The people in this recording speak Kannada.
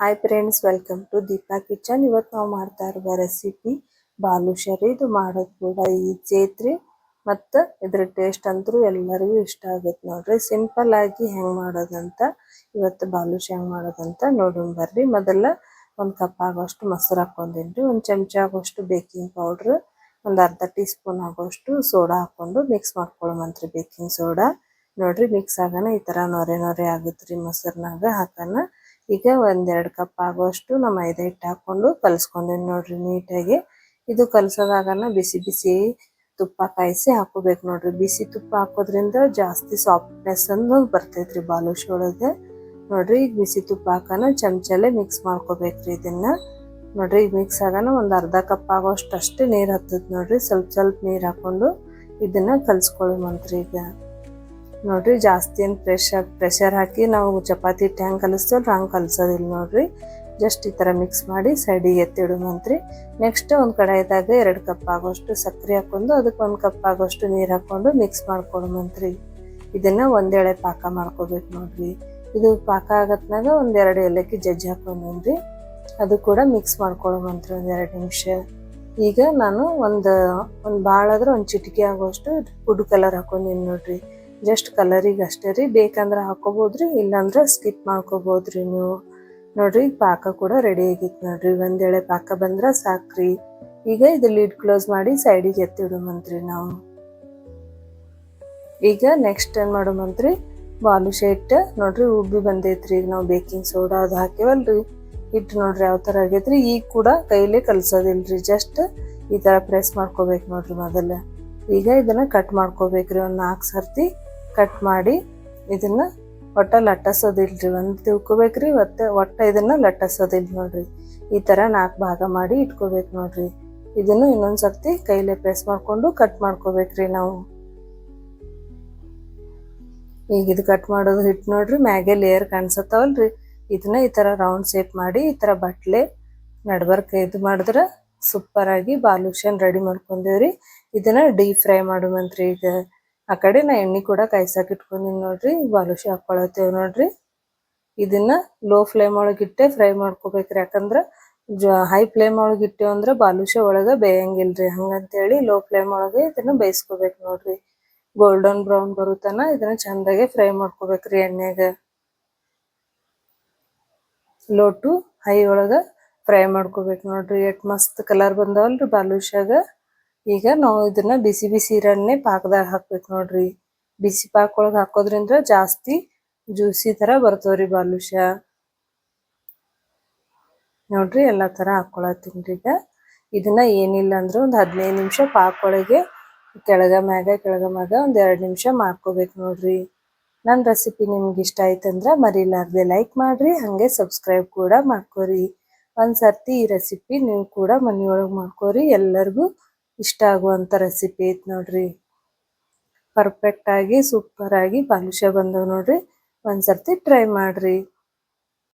Hi friends welcome to Deepa kitchen ಇವತ್ತು ನಾವು ಮಾಡ್ತಾ ಇರುವ ರೆಸಿಪಿ ಬಾಲುಷರಿ ಇದು ಮಾಡೋದು ಕೂಡ ಈಜಿ ಐತ್ರಿ. ಮತ್ತು ಇದ್ರ ಟೇಸ್ಟ್ ಅಂತೂ ಎಲ್ಲರಿಗೂ ಇಷ್ಟ ಆಗೈತೆ ನೋಡ್ರಿ. ಸಿಂಪಲ್ ಆಗಿ ಹೆಂಗ್ ಮಾಡೋದಂತ, ಇವತ್ತು ಬಾಲುಷ ಹೆಂಗ್ ಮಾಡೋದಂತ ನೋಡೋಣ ಬರ್ರಿ. ಮೊದಲ ಒಂದು ಕಪ್ ಆಗೋಷ್ಟು ಮೊಸರು ಹಾಕೊಂಡಿನ್ರಿ ಒಂದು ಚಮಚ ಆಗೋಷ್ಟು ಬೇಕಿಂಗ್ ಪೌಡ್ರ್ ಒಂದು ಅರ್ಧ ಟೀ ಸ್ಪೂನ್ ಆಗೋಷ್ಟು ಸೋಡಾ ಹಾಕೊಂಡು ಮಿಕ್ಸ್ ಮಾಡ್ಕೊಳ್ಳೋಮಂತ್ರಿ ಬೇಕಿಂಗ್ ಸೋಡಾ ನೋಡ್ರಿ ಮಿಕ್ಸ್ ಆಗೋಣ ಈ ತರ ನೊರೆ ನೊರೆ ಆಗುತ್ತ್ರಿ ಮೊಸರ್ನಾಗ ಹಾಕೋಣ ಈಗ ಒಂದೆರಡು ಕಪ್ ಆಗುವಷ್ಟು ನಮ್ಮ ಮೈದಾ ಹಿಟ್ಟು ಹಾಕೊಂಡು ಕಲ್ಸ್ಕೊಂಡೇನಿ ನೋಡ್ರಿ ನೀಟಾಗಿ. ಇದು ಕಲಸೋದಾಗನ ಬಿಸಿ ಬಿಸಿ ತುಪ್ಪ ಕಾಯಿಸಿ ಹಾಕೋಬೇಕು ನೋಡ್ರಿ. ಬಿಸಿ ತುಪ್ಪ ಹಾಕೋದ್ರಿಂದ ಜಾಸ್ತಿ ಸಾಫ್ಟ್ನೆಸ್ ಅನ್ನೋದು ಬರ್ತೈತ್ರಿ ಬಾಲುಷ್ ಒಳಗೆ ನೋಡ್ರಿ ಈಗ ಬಿಸಿ ತುಪ್ಪ ಹಾಕೋಣ ಚಮಚಲ್ಲೇ ಮಿಕ್ಸ್ ಮಾಡ್ಕೋಬೇಕ್ರಿ ಇದನ್ನ. ನೋಡ್ರಿ ಈಗ ಮಿಕ್ಸ್ ಆಗೋಣ ಒಂದು ಅರ್ಧ ಕಪ್ ಆಗೋಷ್ಟು ಅಷ್ಟೇ ನೀರು ಹತ್ತದ ನೋಡ್ರಿ. ಸ್ವಲ್ಪ ಸ್ವಲ್ಪ ನೀರು ಹಾಕೊಂಡು ಇದನ್ನ ಕಲ್ಸ್ಕೊಳ್ಳುವಂತ್ರಿ ಈಗ. ನೋಡ್ರಿ, ಜಾಸ್ತಿ ಏನು ಪ್ರೆಷರ್ ಪ್ರೆಷರ್ ಹಾಕಿ ನಾವು ಚಪಾತಿ ಹಿಟ್ಟು ಹೆಂಗೆ ಕಲಿಸ್ತೇವಲ್ಲ ಹಂಗೆ ಕಲಿಸೋದಿಲ್ಲ ನೋಡ್ರಿ. ಜಸ್ಟ್ ಈ ಥರ ಮಿಕ್ಸ್ ಮಾಡಿ ಸೈಡಿಗೆ ಎತ್ತಿಡುವಂತ್ರಿ ನೆಕ್ಸ್ಟ್ ಒಂದು ಕಡಾಯಿದಾಗ ಎರಡು ಕಪ್ ಆಗೋಷ್ಟು ಸಕ್ಕರೆ ಹಾಕೊಂಡು ಅದಕ್ಕೆ ಒಂದು ಕಪ್ ಆಗೋಷ್ಟು ನೀರು ಹಾಕೊಂಡು ಮಿಕ್ಸ್ ಮಾಡ್ಕೊಡುವಂತ್ರಿ ಇದನ್ನು ಒಂದೆಳೆ ಪಾಕ ಮಾಡ್ಕೋಬೇಕು ನೋಡ್ರಿ. ಇದು ಪಾಕ ಆಗತ್ನಾಗ ಒಂದೆರಡು ಏಲಕ್ಕಿ ಜಜ್ಜಿ ಹಾಕೊಂಡ್ರಿ ಅದು ಕೂಡ ಮಿಕ್ಸ್ ಮಾಡ್ಕೊಳುವಂತ್ರಿ ಒಂದೆರಡು ನಿಮಿಷ. ಈಗ ನಾನು ಒಂದು ಒಂದು ಭಾಳ ಒಂದು ಚಿಟಿಕೆ ಆಗೋಷ್ಟು ಫುಡ್ ಕಲರ್ ಹಾಕೊಂಡಿನಿ ನೋಡ್ರಿ. ಜಸ್ಟ್ ಕಲರಿಗೆ ಅಷ್ಟೇ ರೀ. ಬೇಕಂದ್ರೆ ಹಾಕೋಬೋದ್ರಿ, ಇಲ್ಲಾಂದ್ರೆ ಸ್ಕಿಪ್ ಮಾಡ್ಕೋಬೋದ್ರಿ ನೀವು. ನೋಡ್ರಿ ಪಾಕ ಕೂಡ ರೆಡಿ ಆಗಿತ್ತು ನೋಡ್ರಿ. ಒಂದೇಳೆ ಪಾಕ ಬಂದ್ರೆ ಸಾಕ್ರಿ. ಈಗ ಇದು ಲೀಡ್ ಕ್ಲೋಸ್ ಮಾಡಿ ಸೈಡಿಗೆ ಎತ್ತಿಡುಮಂತ್ರಿ ನಾವು. ಈಗ ನೆಕ್ಸ್ಟ್ ಏನ್ ಮಾಡೋಮಂತ್ರಿ ಬಾಲು ಶೇಟ್. ನೋಡ್ರಿ, ಉಬ್ಬಿ ಬಂದೈತ್ರಿ. ಈಗ ನಾವು ಬೇಕಿಂಗ್ ಸೋಡಾ ಅದು ಹಾಕಿವಲ್ರಿ ಇಟ್ಟು ನೋಡ್ರಿ ಯಾವ ತರ ಆಗೈತ್ರಿ. ಈಗ ಕೂಡ ಕೈಲೇ ಕಲ್ಸೋದಿಲ್ರಿ. ಜಸ್ಟ್ ಈ ತರ ಪ್ರೆಸ್ ಮಾಡ್ಕೋಬೇಕು ನೋಡ್ರಿ ಮೊದಲ. ಈಗ ಇದನ್ನ ಕಟ್ ಮಾಡ್ಕೋಬೇಕ್ರಿ. ಒಂದು ನಾಲ್ಕು ಸರ್ತಿ ಕಟ್ ಮಾಡಿ ಇದನ್ನ ಒಟ್ಟ ಲಟ್ಟಸೋದಿಲ್ರಿ. ಒಂದು ತಿಳ್ಕೊಬೇಕ್ರಿ, ಒಟ್ಟ ಒಟ್ಟ ಇದನ್ನ ಲಟ್ಟಸೋದಿಲ್ ನೋಡ್ರಿ. ಈ ತರ ನಾಲ್ಕು ಭಾಗ ಮಾಡಿ ಇಟ್ಕೋಬೇಕು ನೋಡ್ರಿ. ಇದನ್ನು ಇನ್ನೊಂದು ಸರ್ತಿ ಕೈಲೇ ಪ್ರೆಸ್ ಮಾಡ್ಕೊಂಡು ಕಟ್ ಮಾಡ್ಕೋಬೇಕ್ರಿ ನಾವು. ಈಗ ಇದು ಕಟ್ ಮಾಡೋದು ಹಿಟ್ಟು ನೋಡ್ರಿ, ಮ್ಯಾಗೆ ಲೇಯರ್ ಕಾಣಿಸತ್ತವಲ್ರಿ. ಇದನ್ನ ಈ ತರ ರೌಂಡ್ ಶೇಪ್ ಮಾಡಿ, ಈ ತರ ಬಟ್ಲೆ ನಡ್ಬರ್ಕ ಇದು ಮಾಡಿದ್ರೆ ಸೂಪರ್ ಆಗಿ ಬಾಲುಷನ್ ರೆಡಿ ಮಾಡ್ಕೊಂಡೇವ್ರಿ. ಇದನ್ನ ಡೀಪ್ ಫ್ರೈ ಮಾಡುವಂತ್ರಿ ಈಗ. ಆ ಕಡೆ ನಾ ಎಣ್ಣೆ ಕೂಡ ಕಾಯ್ಸಕ್ಕೆ ಇಟ್ಕೊಂಡಿನಿ ನೋಡ್ರಿ. ಬಾಲುಷಿ ಹಾಕ್ಕೊಳತ್ತೇವೆ ನೋಡ್ರಿ. ಇದನ್ನ ಲೋ ಫ್ಲೇಮ್ ಒಳಗೆ ಇಟ್ಟೆ ಫ್ರೈ ಮಾಡ್ಕೋಬೇಕ್ರಿ. ಯಾಕಂದ್ರ ಹೈ ಫ್ಲೇಮ್ ಒಳಗೆ ಇಟ್ಟೇವ್ ಅಂದ್ರ ಬಾಲುಷ ಒಳಗ ಬೇಯಂಗಿಲ್ರಿ. ಹಂಗಂತೇಳಿ ಲೋ ಫ್ಲೇಮ್ ಒಳಗೆ ಇದನ್ನ ಬೇಯಿಸ್ಕೋಬೇಕು ನೋಡ್ರಿ. ಗೋಲ್ಡನ್ ಬ್ರೌನ್ ಬರುತ್ತನ ಇದನ್ನ ಚಂದಾಗೆ ಫ್ರೈ ಮಾಡ್ಕೋಬೇಕ್ರಿ ಎಣ್ಣೆಗೆ ಲೋ ಟು ಹೈ ಒಳಗ ಫ್ರೈ ಮಾಡ್ಕೋಬೇಕು ನೋಡ್ರಿ. ಎಟ್ ಮಸ್ತ್ ಕಲರ್ ಬಂದವಲ್ರಿ ಬಾಲುಷಾಗ ಈಗ ನಾವು ಇದನ್ನ ಬಿಸಿ ಬಿಸಿ ಇರನ್ನೇ ಪಾಕದಾಗ ಹಾಕ್ಬೇಕು ನೋಡ್ರಿ. ಬಿಸಿ ಪಾಕ ಒಳಗೆ ಹಾಕೋದ್ರಿಂದ ಜಾಸ್ತಿ ಜ್ಯೂಸಿ ತರ ಬರ್ತವ್ರಿ ಬಾಲುಷ ನೋಡ್ರಿ ಎಲ್ಲಾ ತರ ಹಾಕೊಳತೀನ್ರಿ ಈಗ. ಇದನ್ನ ಏನಿಲ್ಲ ಅಂದ್ರೆ ಒಂದ್ ಹದಿನೈದು ನಿಮಿಷ ಪಾಕ ಒಳಗೆ ಕೆಳಗ ಮ್ಯಾಗ ಕೆಳಗ ಮ್ಯಾಗ ಒಂದ್ ಎರಡು ನಿಮಿಷ ಮಾಡ್ಕೋಬೇಕು ನೋಡ್ರಿ. ನನ್ನ ರೆಸಿಪಿ ನಿಮ್ಗೆ ಇಷ್ಟ ಆಯ್ತಂದ್ರೆ ಮರಿಲಾರ್ದೆ ಲೈಕ್ ಮಾಡ್ರಿ, ಹಂಗೆ ಸಬ್ಸ್ಕ್ರೈಬ್ ಕೂಡ ಮಾಡ್ಕೋರಿ. ಒಂದ್ಸರ್ತಿ ಈ ರೆಸಿಪಿ ನೀವು ಕೂಡ ಮನೆಯೊಳಗೆ ಮಾಡ್ಕೋರಿ, ಎಲ್ಲರಿಗೂ ಇಷ್ಟ ಆಗುವಂಥ ರೆಸಿಪಿ ಐತೆ ನೋಡ್ರಿ. ಪರ್ಫೆಕ್ಟಾಗಿ ಸೂಪರಾಗಿ ಬಾಲುಷ ಒಂದು ಸರ್ತಿ ಒಂದ್ಸರ್ತಿ ಟ್ರೈ ಮಾಡ್ರಿ.